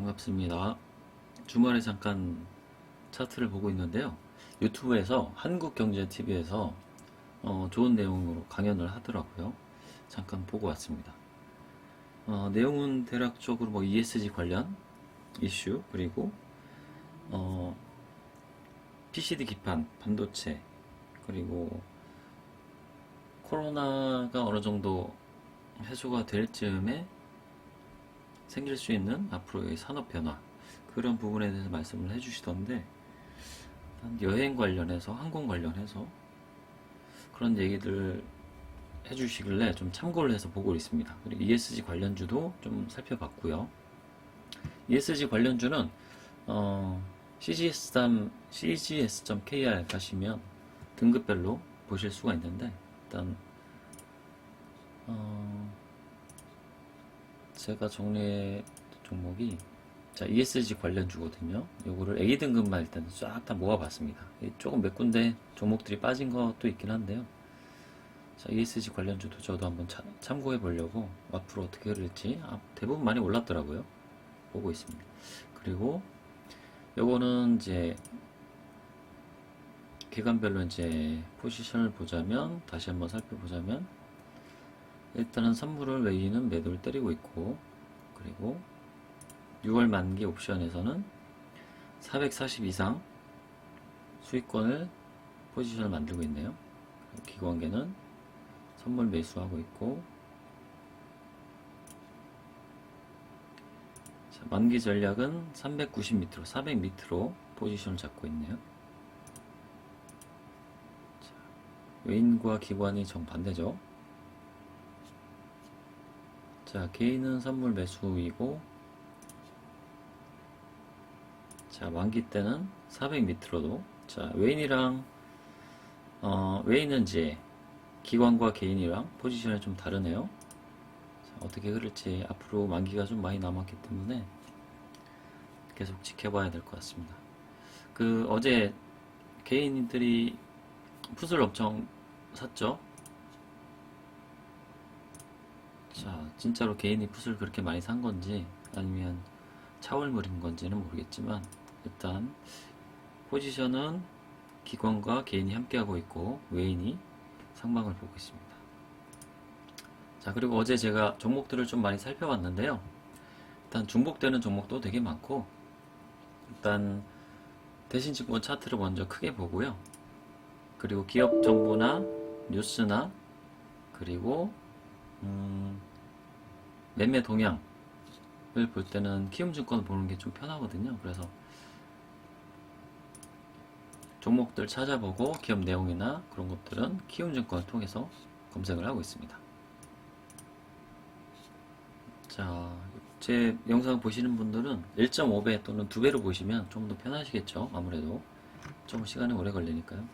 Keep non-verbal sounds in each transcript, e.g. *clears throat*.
반갑습니다. 주말에 잠깐 차트를 보고 있는데요. 유튜브에서 한국경제TV에서 어, 좋은 내용으로 강연을 하더라고요. 잠깐 보고 왔습니다. 어, 내용은 대략적으로 뭐 ESG 관련 이슈 그리고 어, PCD 기판, 반도체 그리고 코로나가 어느 정도 해소가 될 즈음에 생길 수 있는 앞으로의 산업 변화 그런 부분에 대해서 말씀을 해주시던데 한 여행 관련해서 항공 관련해서 그런 얘기들 해주시길래 좀 참고를 해서 보고 있습니다. 그리고 ESG 관련주도 좀 살펴봤고요. ESG 관련주는 어, CGS.kr CGS 가시면 등급별로 보실 수가 있는데 일단 어, 제가 정리해 종목이 자 ESG 관련주거든요. 요거를 A 등급만 일단 싹다 모아봤습니다. 이 조금 몇 군데 종목들이 빠진 것도 있긴 한데요. 자 ESG 관련주도 저도 한번 차- 참고해 보려고 앞으로 어떻게 흐를지 아, 대부분 많이 올랐더라고요. 보고 있습니다. 그리고 요거는 이제 기간별로 이제 포지션을 보자면 다시 한번 살펴보자면 일단은 선물을 외인은 매도를 때리고 있고 그리고 6월 만기 옵션에서는 440 이상 수익권을 포지션을 만들고 있네요. 기관계는 선물 매수하고 있고 자, 만기 전략은 390 밑으로 400 밑으로 포지션을 잡고 있네요. 자, 외인과 기관이 정반대죠. 자, 개인은 선물 매수이고, 자, 만기 때는 400 밑으로도, 자, 외인이랑, 어, 외인은 이제 기관과 개인이랑 포지션이 좀 다르네요. 자, 어떻게 흐를지 앞으로 만기가 좀 많이 남았기 때문에 계속 지켜봐야 될 것 같습니다. 그, 어제 개인들이 풋을 엄청 샀죠? 자, 진짜로 개인이 풋을 그렇게 많이 산 건지 아니면 차월물인 건지는 모르겠지만 일단 포지션은 기관과 개인이 함께하고 있고 외인이 상방을 보고 있습니다. 자, 그리고 어제 제가 종목들을 좀 많이 살펴봤는데요. 일단 중복되는 종목도 되게 많고 일단 대신 증권 차트를 먼저 크게 보고요. 그리고 기업 정보나 뉴스나 그리고 음, 매매 동향을 볼 때는 키움증권 보는 게 좀 편하거든요. 그래서 종목들 찾아보고 기업 내용이나 그런 것들은 키움증권을 통해서 검색을 하고 있습니다. 자, 제 영상 보시는 분들은 1.5배 또는 2배로 보시면 좀 더 편하시겠죠. 아무래도 좀 시간이 오래 걸리니까요.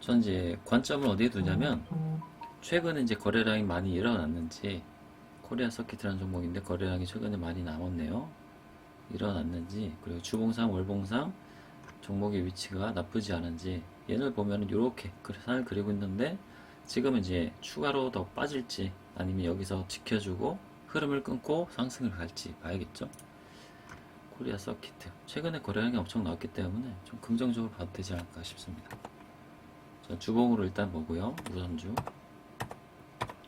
전 이제 관점을 어디에 두냐면 최근에 이제 거래량이 많이 일어났는지 코리아 서킷이라는 종목인데 거래량이 최근에 많이 남았네요. 일어났는지 그리고 주봉상 월봉상 종목의 위치가 나쁘지 않은지 얘를 보면 이렇게 산을 그리고 있는데 지금 이제 추가로 더 빠질지 아니면 여기서 지켜주고 흐름을 끊고 상승을 갈지 봐야겠죠. 코리아 서킷 최근에 거래량이 엄청 나왔기 때문에 좀 긍정적으로 봐도 되지 않을까 싶습니다. 자, 주봉으로 일단 보고요. 우선주.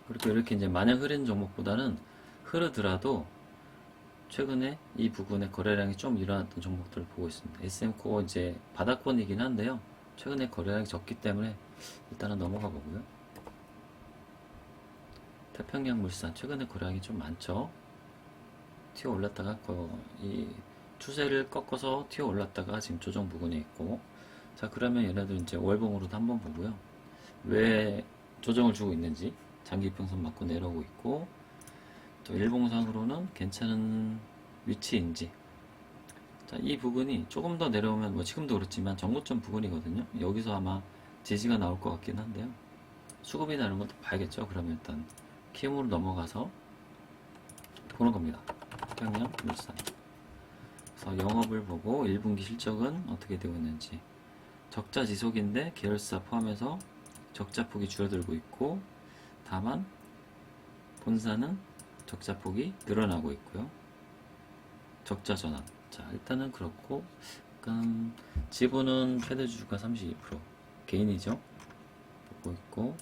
그리고 이렇게 이제 마냥 흐린 종목보다는 흐르더라도 최근에 이 부분에 거래량이 좀 일어났던 종목들을 보고 있습니다. SM코 이제 바닥권이긴 한데요. 최근에 거래량이 적기 때문에 일단은 넘어가 보고요. 태평양 물산 최근에 거래량이 좀 많죠. 튀어 올랐다가 거- 이 추세를 꺾어서 튀어 올랐다가 지금 조정 부근에 있고 자 그러면 얘네들 이제 월봉으로도 한번 보고요. 왜 조정을 주고 있는지 장기평선 맞고 내려오고 있고 또 일봉상으로는 괜찮은 위치인지 자, 이 부분이 조금 더 내려오면 뭐 지금도 그렇지만 정고점 부근이거든요. 여기서 아마 지지가 나올 것 같긴 한데요. 수급이나 이런 것도 봐야겠죠. 그러면 일단 키움으로 넘어가서 보는 겁니다. 평양 물산. 그래서 영업을 보고 1분기 실적은 어떻게 되고 있는지 적자 지속인데 계열사 포함해서 적자 폭이 줄어들고 있고 다만 본사는 적자 폭이 늘어나고 있고요. 적자 전환. 자, 일단은 그렇고, 약간 지분은 최대 주주가 32%. 개인이죠. 보고 있고,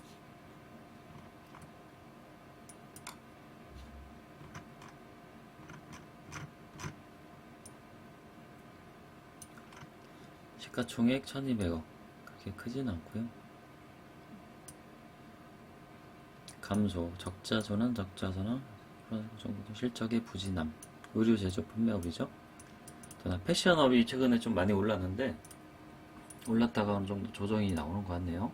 시가총액 1200억. 그렇게 크진 않고요. 감소, 적자 전환, 적자 전환, 그런 정도 실적의 부진함. 의류 제조 판매업이죠. 저는 패션업이 최근에 좀 많이 올랐는데 올랐다가 어느 정도 조정이 나오는 것 같네요.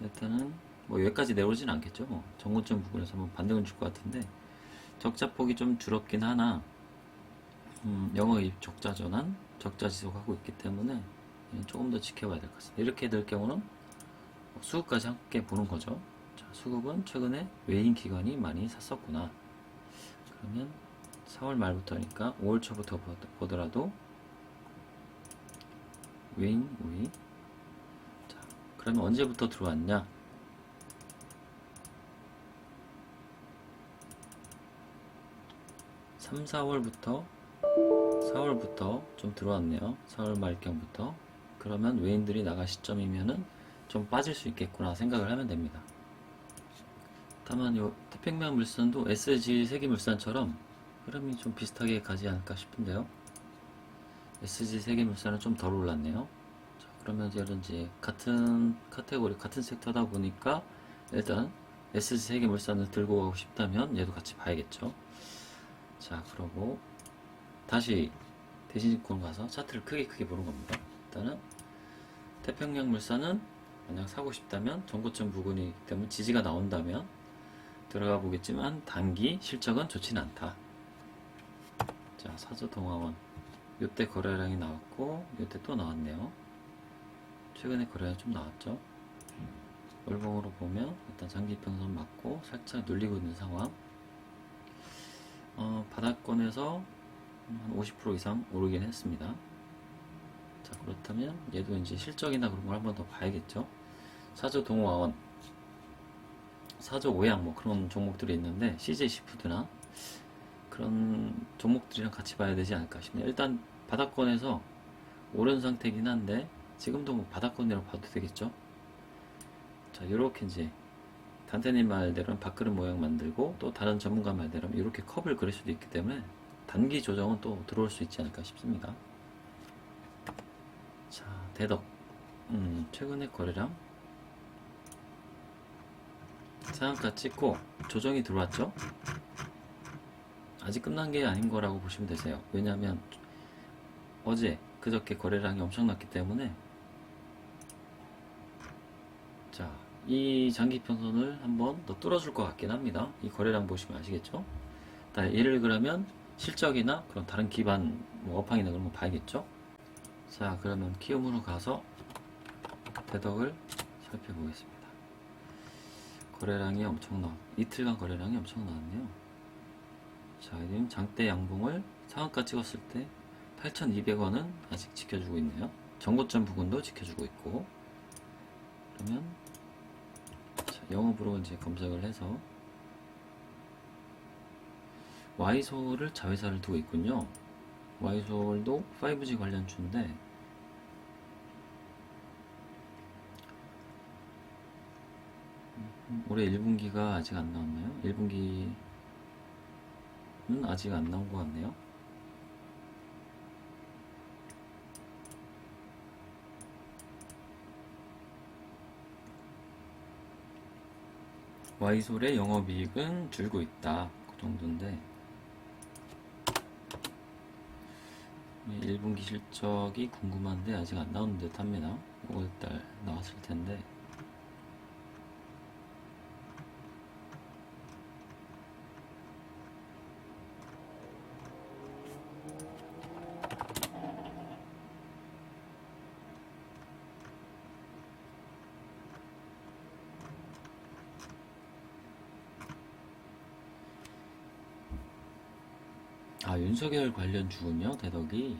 일단은 뭐 여기까지 내려오진 않겠죠. 뭐 정고점 부분에서 한번 반등을 줄 것 같은데 적자 폭이 좀 줄었긴 하나 음, 영업이익 적자 전환, 적자 지속하고 있기 때문에 조금 더 지켜봐야 될 것 같습니다. 이렇게 될 경우는 수급까지 함께 보는 거죠. 자, 수급은 최근에 외인 기관이 많이 샀었구나. 그러면 4월 말부터니까 5월 초부터 보- 보더라도 외인 우위. 자, 그러면 언제부터 들어왔냐? 3, 4월부터 4월부터 좀 들어왔네요. 4월 말경부터. 그러면 외인들이 나갈 시점이면은 좀 빠질 수 있겠구나 생각을 하면 됩니다. 다만 요 태평양 물산도 SG 세계물산처럼 흐름이 좀 비슷하게 가지 않을까 싶은데요. SG 세계물산은 좀 덜 올랐네요. 자, 그러면 이제 같은 카테고리, 같은 섹터다 보니까 일단 SG 세계물산을 들고 가고 싶다면 얘도 같이 봐야겠죠. 자, 그러고 다시 대신증권 가서 차트를 크게 크게 보는 겁니다. 일단은 태평양 물산은 만약 사고 싶다면 정고점 부근이기 때문에 지지가 나온다면 들어가 보겠지만 단기 실적은 좋지는 않다. 자 사조 동화원 요때 거래량이 나왔고 요때 또 나왔네요. 최근에 거래량 좀 나왔죠. 월봉으로 보면 일단 장기 평선 맞고 살짝 눌리고 있는 상황. 어, 바닥권에서 한 50% 이상 오르긴 했습니다. 자, 그렇다면 얘도 이제 실적이나 그런 걸 한 번 더 봐야겠죠. 사조 동화원, 사조 오양 뭐 그런 종목들이 있는데 CJ 시푸드나 그런 종목들이랑 같이 봐야 되지 않을까 싶네요. 일단 바닥권에서 오른 상태긴 한데 지금도 뭐 바닥권이라고 봐도 되겠죠. 자, 요렇게 이제 단테님 말대로는 밥그릇 모양 만들고 또 다른 전문가 말대로는 이렇게 컵을 그릴 수도 있기 때문에 단기 조정은 또 들어올 수 있지 않을까 싶습니다. 자, 대덕. 음, 최근에 거래량 상한가 찍고 조정이 들어왔죠? 아직 끝난 게 아닌 거라고 보시면 되세요. 왜냐하면 어제 그저께 거래량이 엄청났기 때문에 자, 이 장기 편선을 한번 더 뚫어줄 것 같긴 합니다. 이 거래량 보시면 아시겠죠? 자, 예를 그러면 실적이나 그런 다른 기반 뭐 업황이나 그런 거 봐야겠죠? 자, 그러면 키움으로 가서 대덕을 살펴보겠습니다. 거래량이 엄청 나, 이틀간 거래량이 엄청 나왔네요. 자, 지금 장대 양봉을 상한가 찍었을 때 8,200원은 아직 지켜주고 있네요. 정고점 부근도 지켜주고 있고. 그러면 자, 영업으로 이제 검색을 해서 와이솔을 자회사를 두고 있군요. 와이솔도 5G 관련 주인데 올해 1분기가 아직 안 나왔나요? 1분기는 아직 안 나온 것 같네요. 와이솔의 영업이익은 줄고 있다. 그 정도인데 1분기 실적이 궁금한데 아직 안 나오는 듯 합니다. 5월달 나왔을 텐데 아, 윤석열 관련 주군요, 대덕이.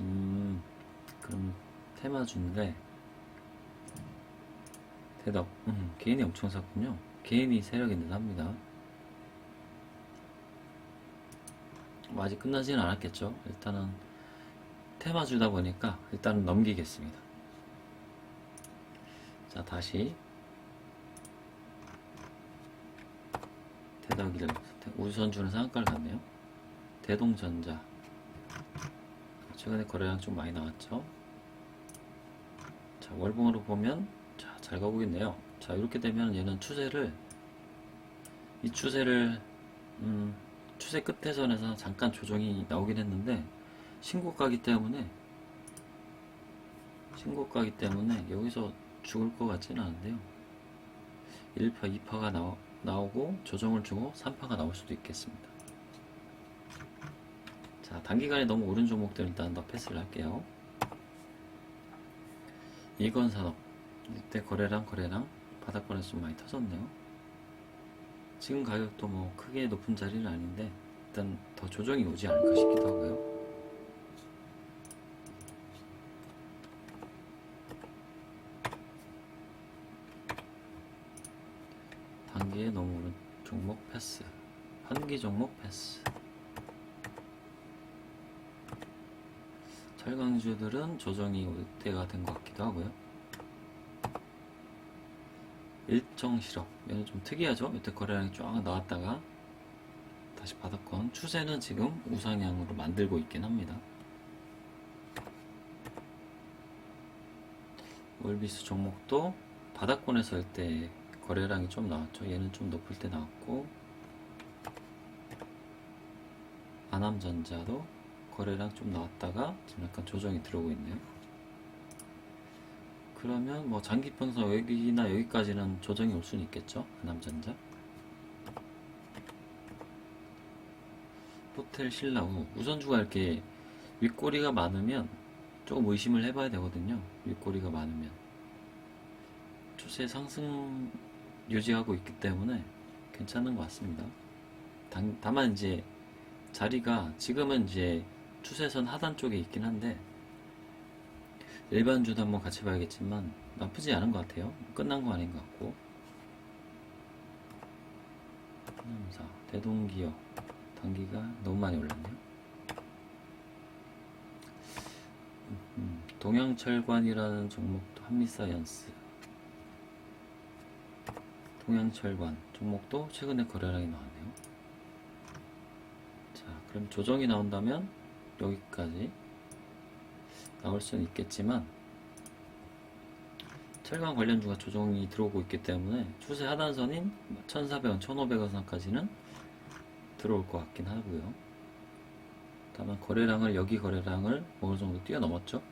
음, 그럼 테마주인데, 대덕, 음, 개인이 엄청 샀군요. 개인이 세력이 듯 합니다. 뭐 아직 끝나지는 않았겠죠. 일단은 테마 주다 보니까 일단은 넘기겠습니다. 자, 다시 대덕이를 우선 주는 상한가를 갔네요. 대동전자 최근에 거래량 좀 많이 나왔죠. 자, 월봉으로 보면 자, 잘 가고 있네요. 자, 이렇게 되면 얘는 추세를 이 추세를 음, 추세 끝에선에서 잠깐 조정이 나오긴 했는데 신고가기 때문에 신고가기 때문에 여기서 죽을 것 같지는 않은데요. 1파, 2파가 나오, 나오고 조정을 주고 3파가 나올 수도 있겠습니다. 자, 단기간에 너무 오른 종목들 일단 더 패스를 할게요. 이건 산업 이때 거래량 거래량 바닥권에서 좀 많이 터졌네요. 지금 가격도 뭐 크게 높은 자리는 아닌데 일단 더 조정이 오지 않을까 싶기도 하고요. 너무 오른 종목 패스. 한기 종목 패스. 철강주들은 조정이 올 때가 된 것 같기도 하고요. 일정 실업 얘는 좀 특이하죠. 이때 거래량이 쫙 나왔다가 다시 바닥권 추세는 지금 우상향으로 만들고 있긴 합니다. 월비스 종목도 바닥권에서 할때 거래량이 좀 나왔죠. 얘는 좀 높을 때 나왔고 아남전자도 거래량 좀 나왔다가 지금 약간 조정이 들어오고 있네요. 그러면 뭐 장기평선 여기나 여기까지는 조정이 올 수는 있겠죠. 아남전자. 호텔 신라우 우선주가 이렇게 윗꼬리가 많으면 조금 의심을 해봐야 되거든요. 윗꼬리가 많으면 추세 상승 유지하고 있기 때문에 괜찮은 것 같습니다. 단, 다만 이제 자리가 지금은 이제 추세선 하단 쪽에 있긴 한데 일반주도 한번 같이 봐야겠지만 나쁘지 않은 것 같아요. 끝난 거 아닌 것 같고 삼사 대동기업 단기가 너무 많이 올랐네요. 음, 동양철관이라는 종목도 한미사이언스 동양철관 종목도 최근에 거래량이 나왔네요. 자, 그럼 조정이 나온다면 여기까지 나올 수는 있겠지만 철강 관련주가 조정이 들어오고 있기 때문에 추세 하단선인 1,400원, 1,500원 선까지는 들어올 것 같긴 하고요. 다만 거래량을 여기 거래량을 어느 정도 뛰어넘었죠.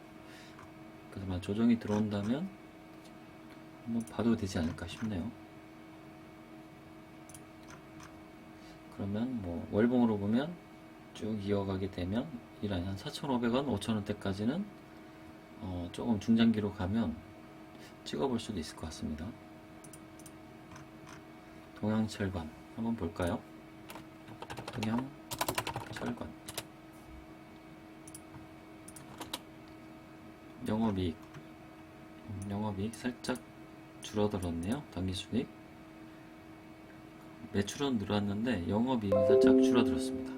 그래서 만 조정이 들어온다면 한번 봐도 되지 않을까 싶네요. 그러면 뭐 월봉으로 보면 쭉 이어가게 되면 이 라인 한 4,500원, 5,000원대까지는 어, 조금 중장기로 가면 찍어볼 수도 있을 것 같습니다. 동양철관 한번 볼까요? 동양철관 영업이익 음, 영업이익 살짝 줄어들었네요. 당기순익 매출은 늘었는데 영업이익이 살짝 줄어들었습니다.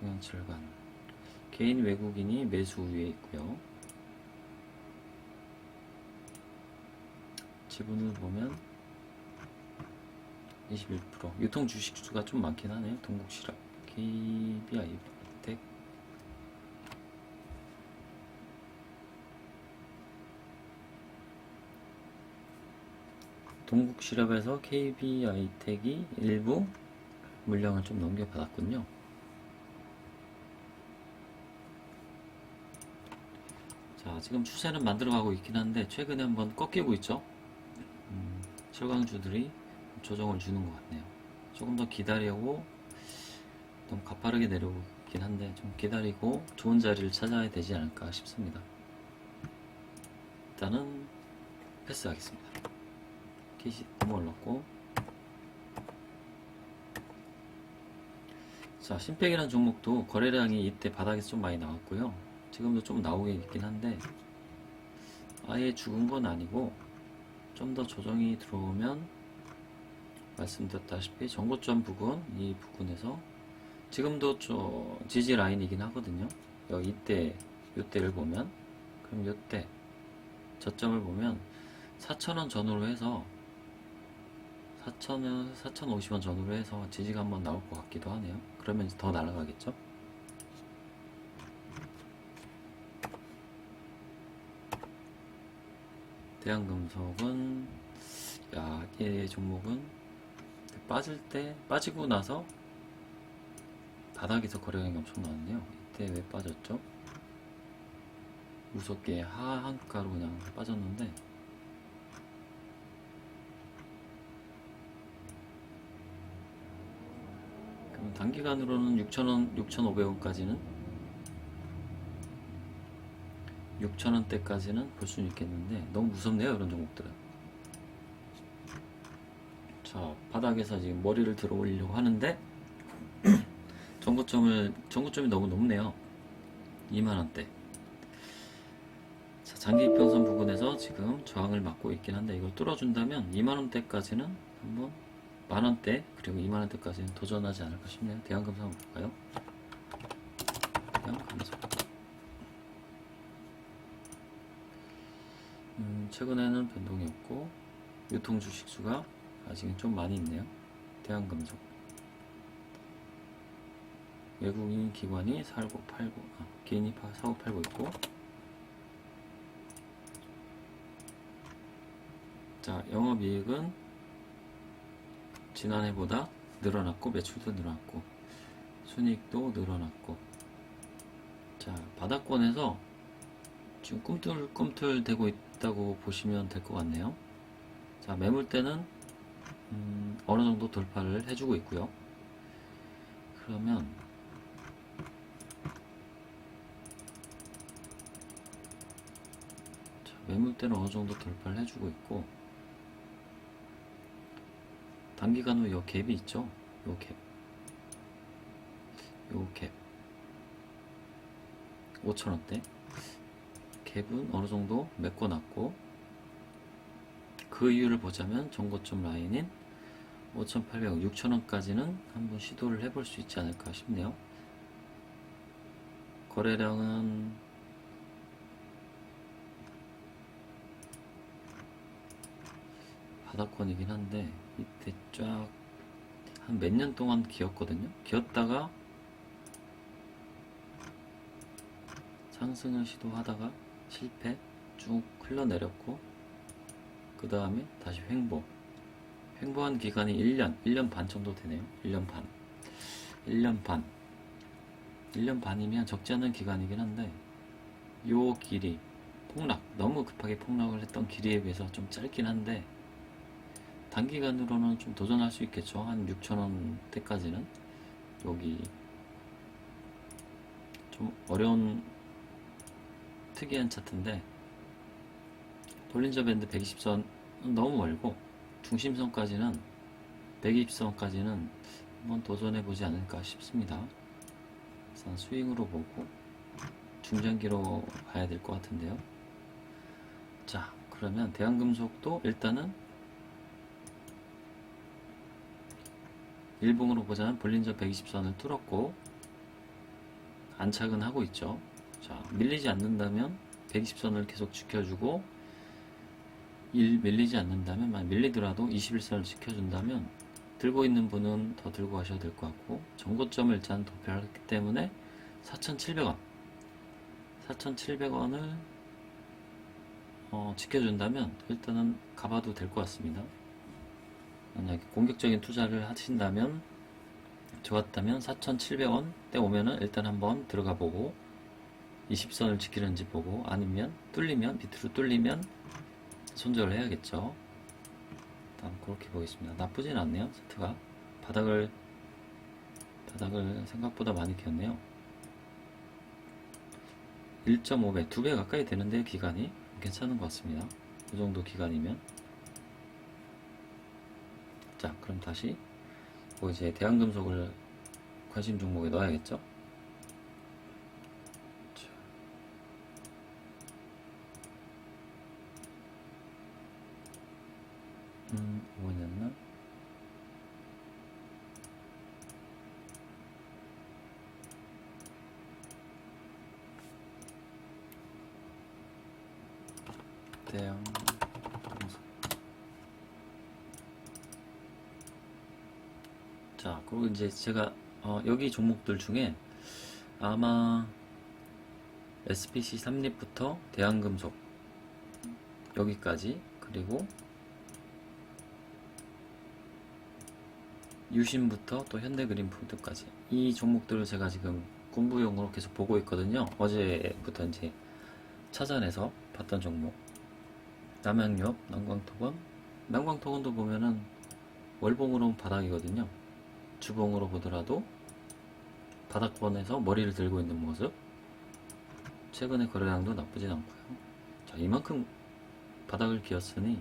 동양철관 개인 외국인이 매수 우위에 있고요. 지분을 보면 21% 유통 주식수가 좀 많긴 하네요. 동국실업 KBI 텍 동국실업에서 KBI텍이 일부 물량을 좀 넘겨받았군요. 자, 지금 추세는 만들어가고 있긴 한데 최근에 한번 꺾이고 있죠. 음, 철강주들이 조정을 주는 것 같네요. 조금 더 기다리고 너무 가파르게 내려오고 있긴 한데 좀 기다리고 좋은 자리를 찾아야 되지 않을까 싶습니다. 일단은 패스하겠습니다. 킷이 너무 올랐고. 자 신팩이라는 종목도 거래량이 이때 바닥에서 좀 많이 나왔고요. 지금도 좀 나오게 있긴 한데 아예 죽은 건 아니고 좀 더 조정이 들어오면 말씀드렸다시피 정고점 부근 이 부근에서 지금도 저 지지 라인이긴 하거든요. 여기 이때 이때를 보면. 그럼 이때 저점을 보면 4,000원 전후로 해서 4,000원 4,050원 전후로 해서 지지가 한번 나올 것 같기도 하네요. 그러면 더 날아가겠죠? 대한금속은 야, 이 종목은 빠질 때 빠지고 나서 바닥에서 거래량이 엄청 나왔네요. 이때 왜 빠졌죠? 무섭게 하한가로 그냥 빠졌는데 단기간으로는 6,000원, 6,500원까지는? 6,000원대까지는 볼 수는 있겠는데 너무 무섭네요 이런 종목들은. 자 바닥에서 지금 머리를 들어 올리려고 하는데 *clears throat* 정고점을 정고점이 너무 높네요. 2만원대. 자, 장기 이평선 부근에서 지금 저항을 맞고 있긴 한데 이걸 뚫어준다면 2만원대까지는 한번 만원대 그리고 2만원대까지는 도전하지 않을까 싶네요. 대한금상 한번 볼까요? 대한금상 음, 최근에는 변동이 없고 유통 주식 수가 아직은 좀 많이 있네요. 대한금속 외국인 기관이 살고 팔고 아, 개인이 파- 사고 팔고 있고. 자 영업이익은 지난해보다 늘어났고 매출도 늘어났고 순이익도 늘어났고 자 바닥권에서 지금 꿈틀꿈틀 되고 있다고 보시면 될 것 같네요. 자, 매물대는 음, 어느 정도 돌파를 해주고 있고요. 그러면 자, 매물대는 어느 정도 돌파를 해주고 있고 단기간으로 요 갭이 있죠. 요 갭. 요 갭. 5천원대. 갭은 어느 정도 메꿔놨고 그 이유를 보자면 정고점 라인인 5,800원, 6,000원까지는 한번 시도를 해볼 수 있지 않을까 싶네요. 거래량은 바닥권이긴 한데 이때 쫙 한 몇 년 동안 기었거든요. 기었다가 상승을 시도하다가 실패 쭉 흘러내렸고 그 다음에 다시 횡보. 횡보한 기간이 1년 1년 반 정도 되네요. 1년 반. 1년 반. 1년 반이면 적지 않은 기간이긴 한데 요 길이 폭락 너무 급하게 폭락을 했던 길이에 비해서 좀 짧긴 한데 단기간으로는 좀 도전할 수 있겠죠 한 6천원대까지는 여기 좀 어려운 특이한 차트인데 볼린저 밴드 120선 너무 멀고 중심선까지는 120선까지는 한번 도전해 보지 않을까 싶습니다. 우선 스윙으로 보고 중장기로 가야 될 것 같은데요. 자, 그러면 대한금속도 일단은 일봉으로 보자면 볼린저 120선을 뚫었고 안착은 하고 있죠. 자, 밀리지 않는다면 120선을 계속 지켜주고 1 밀리지 않는다면 만 밀리더라도 21선을 지켜준다면 들고 있는 분은 더 들고 가셔도 될 것 같고 정고점을 일단 도표를 했기 때문에 4,700원 4,700원을 어, 지켜준다면 일단은 가봐도 될 것 같습니다. 만약에 공격적인 투자를 하신다면 좋았다면 4,700원 때 오면은 일단 한번 들어가 보고 20선을 지키는지 보고 아니면 뚫리면 밑으로 뚫리면 손절을 해야겠죠. 일단 그렇게 보겠습니다. 나쁘진 않네요. 세트가 바닥을 바닥을 생각보다 많이 기었네요. 1.5배, 2배 가까이 되는데 기간이 괜찮은 것 같습니다. 이 정도 기간이면 시작. 그럼 다시 뭐 이제 대양금속을 관심 종목에 넣어야겠죠? 음, 뭐였나? 대형 그리고 이제 제가 어, 여기 종목들 중에 아마 SPC 삼립부터 대한금속 여기까지 그리고 유신부터 또 현대그린푸드까지 이 종목들을 제가 지금 공부용으로 계속 보고 있거든요. 어제부터 이제 찾아내서 봤던 종목 남양유업, 남광토건 남광토건도 보면은 월봉으로는 바닥이거든요. 주봉으로 보더라도 바닥권에서 머리를 들고 있는 모습 최근의 거래량도 나쁘진 않고요. 자 이만큼 바닥을 기었으니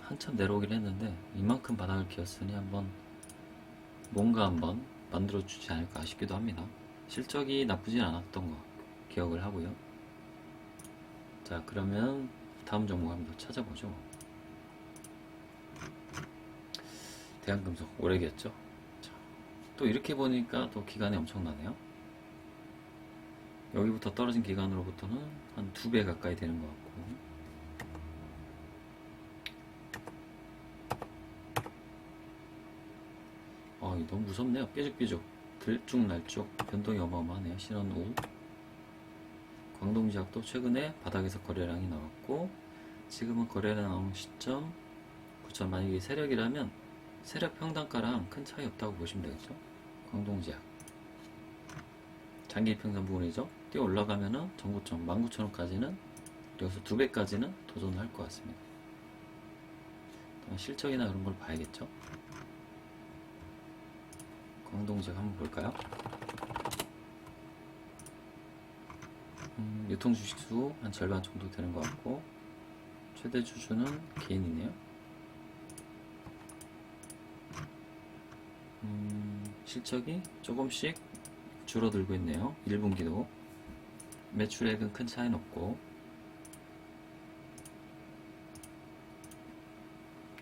한참 내려오긴 했는데 이만큼 바닥을 기었으니 한번 뭔가 한번 만들어 주지 않을까 싶기도 합니다. 실적이 나쁘진 않았던 거 기억을 하고요. 자 그러면 다음 종목 한번 찾아보죠. 대한금속 오래 기었죠. 자, 또 이렇게 보니까 또 기간이 엄청나네요. 여기부터 떨어진 기간으로부터는 한 두 배 가까이 되는 것 같고 아, 너무 무섭네요. 삐죽삐죽. 들쭉날쭉. 변동이 어마어마하네요. 신원 우. 광동지역도 최근에 바닥에서 거래량이 나왔고, 지금은 거래량 나온 시점, 그쵸. 만약에 세력이라면, 세력 평단가랑 큰 차이 없다고 보시면 되겠죠. 광동지역. 장기 평선 부분이죠. 뛰어 올라가면은 전고점 19,000원까지는, 여기서 두 배까지는 도전을 할것 같습니다. 또 실적이나 그런 걸 봐야겠죠. 광동지역 한번 볼까요? 음, 유통 주식수 한 절반 정도 되는 것 같고 최대 주주는 개인이네요. 음, 실적이 조금씩 줄어들고 있네요. 1분기도 매출액은 큰 차이는 없고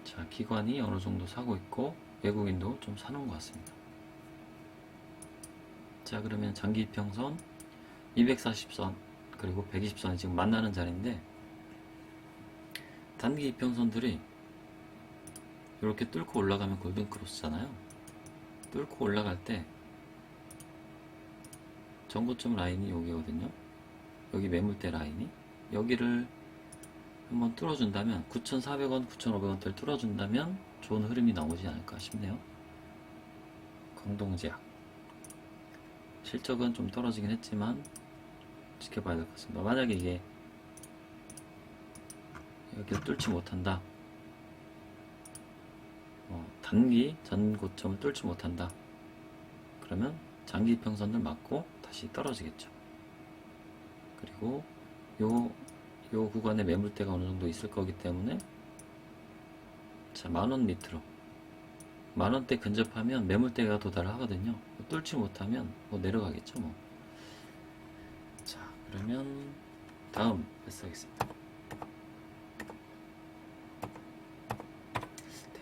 자 기관이 어느 정도 사고 있고 외국인도 좀 사놓은 것 같습니다. 자 그러면 장기 이평선 240선 그리고 120선이 지금 만나는 자리인데 단기 이평선들이 이렇게 뚫고 올라가면 골든 크로스잖아요 뚫고 올라갈 때 전고점 라인이 여기거든요 여기 매물대 라인이 여기를 한번 뚫어준다면 9,400원, 9,500원대를 뚫어준다면 좋은 흐름이 나오지 않을까 싶네요 강동제약 실적은 좀 떨어지긴 했지만 지켜봐야 될 것 같습니다. 만약에 이게 여기를 뚫지 못한다. 어, 단기 전 고점을 뚫지 못한다. 그러면 장기 이평선을 맞고 다시 떨어지겠죠. 그리고 요, 요 구간에 매물대가 어느 정도 있을 거기 때문에 자, 만원 밑으로 만원대 근접하면 매물대가 도달을 하거든요. 뚫지 못하면 뭐 내려가겠죠, 뭐. 자, 그러면 다음 패스하겠습니다.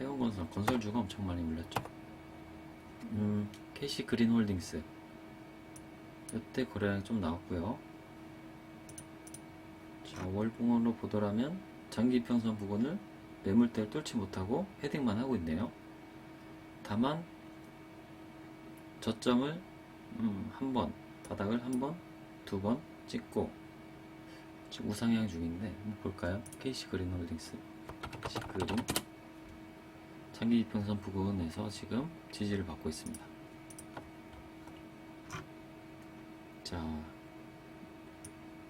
태형건설 건설주가 엄청 많이 물렸죠. 음, 캐시 그린홀딩스 이때 거래량이 좀 나왔고요. 자, 월봉으로 보더라면 장기 평선 부분을 매물대를 뚫지 못하고 헤딩만 하고 있네요. 다만 저점을 음, 한 번, 바닥을 한 번, 두 번 찍고 지금 우상향 중인데 한번 볼까요? KC 그린 홀딩스 KC 그린 장기 이평선 부근에서 지금 지지를 받고 있습니다. 자,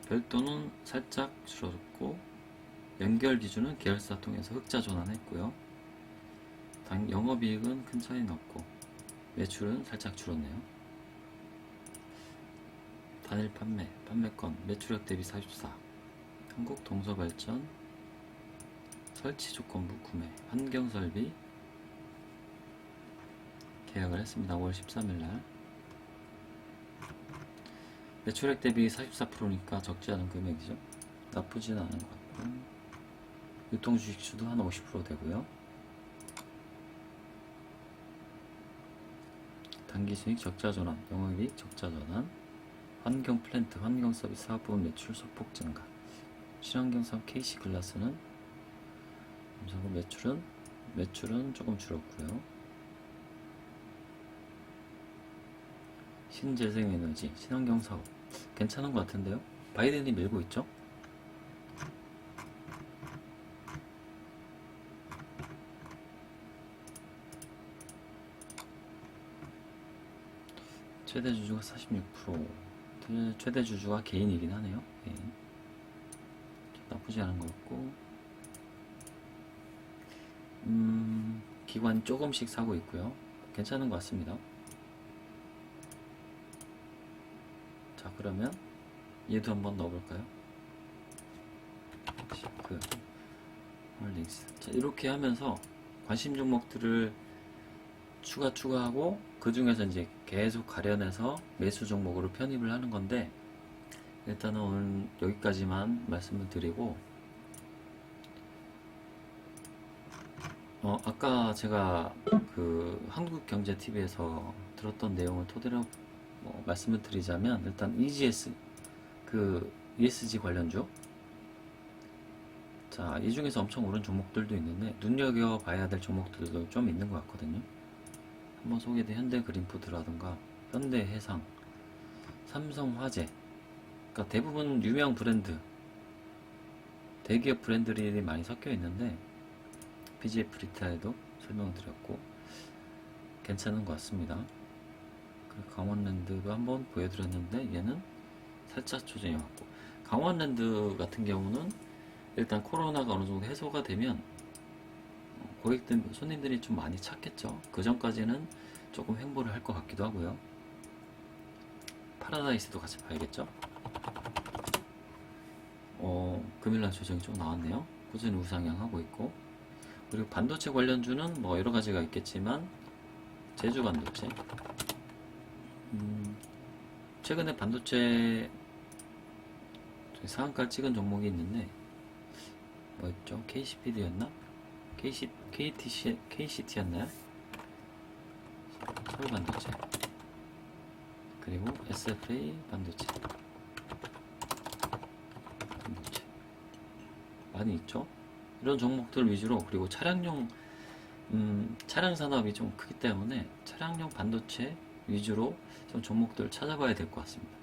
별도는 살짝 줄어들고 연결 기준은 계열사 통해서 흑자 전환했고요. 당 영업이익은 큰 차이는 없고 매출은 살짝 줄었네요. 단일 판매, 판매권, 매출액 대비 44. 한국 동서발전 설치 조건부 구매, 환경설비 계약을 했습니다. 5월 13일 날. 매출액 대비 44%니까 적지 않은 금액이죠. 나쁘진 않은 것 같고 유통 주식수도 한 50% 되고요. 단기 수익 적자 전환, 영업이익 적자 전환, 환경 플랜트, 환경 서비스 사업 부분 매출 소폭 증가. 친환경 사업 KC 글라스는 매출은 매출은 조금 줄었고요. 신재생에너지 친환경 사업 괜찮은 것 같은데요. 바이든이 밀고 있죠. 최대 주주가 46%. 최- 최대 주주가 개인이긴 하네요. 개인. 나쁘지 않은 것 같고. 음, 기관 조금씩 사고 있고요. 괜찮은 것 같습니다. 그러면 얘도 한번 넣어볼까요? 그 홀딩스. 자, 이렇게 하면서 관심 종목들을 추가 추가하고 그 중에서 이제 계속 가려내서 매수 종목으로 편입을 하는 건데 일단은 오늘 여기까지만 말씀을 드리고 어 아까 제가 그 한국경제TV에서 들었던 내용을 토대로 뭐 말씀을 드리자면 일단 EGS 그 ESG 관련주 자 이 중에서 엄청 오른 종목들도 있는데 눈여겨봐야 될 종목들도 좀 있는 것 같거든요. 한번 소개된 현대 그린푸드라든가 현대 해상, 삼성화재 그러니까 대부분 유명 브랜드 대기업 브랜드들이 많이 섞여 있는데 BGF 리타에도 설명을 드렸고 괜찮은 것 같습니다. 그리고 강원랜드도 한번 보여드렸는데 얘는 살짝 조정이 왔고 강원랜드 같은 경우는 일단 코로나가 어느 정도 해소가 되면 어, 고객들 손님들이 좀 많이 찾겠죠. 그 전까지는 조금 횡보를 할 것 같기도 하고요. 파라다이스도 같이 봐야겠죠. 어, 금일날 조정이 좀 나왔네요. 꾸준히 우상향하고 있고 그리고 반도체 관련주는 뭐 여러 가지가 있겠지만 제주 반도체 음, 최근에 반도체 상한가 찍은 종목이 있는데 뭐였죠? KCPD였나? KC, KTC, KCT였나요? 서울 반도체 그리고 SFA 반도체 반도체 많이 있죠? 이런 종목들 위주로 그리고 차량용 음, 차량 산업이 좀 크기 때문에 차량용 반도체 위주로 좀 종목들을 찾아봐야 될 것 같습니다.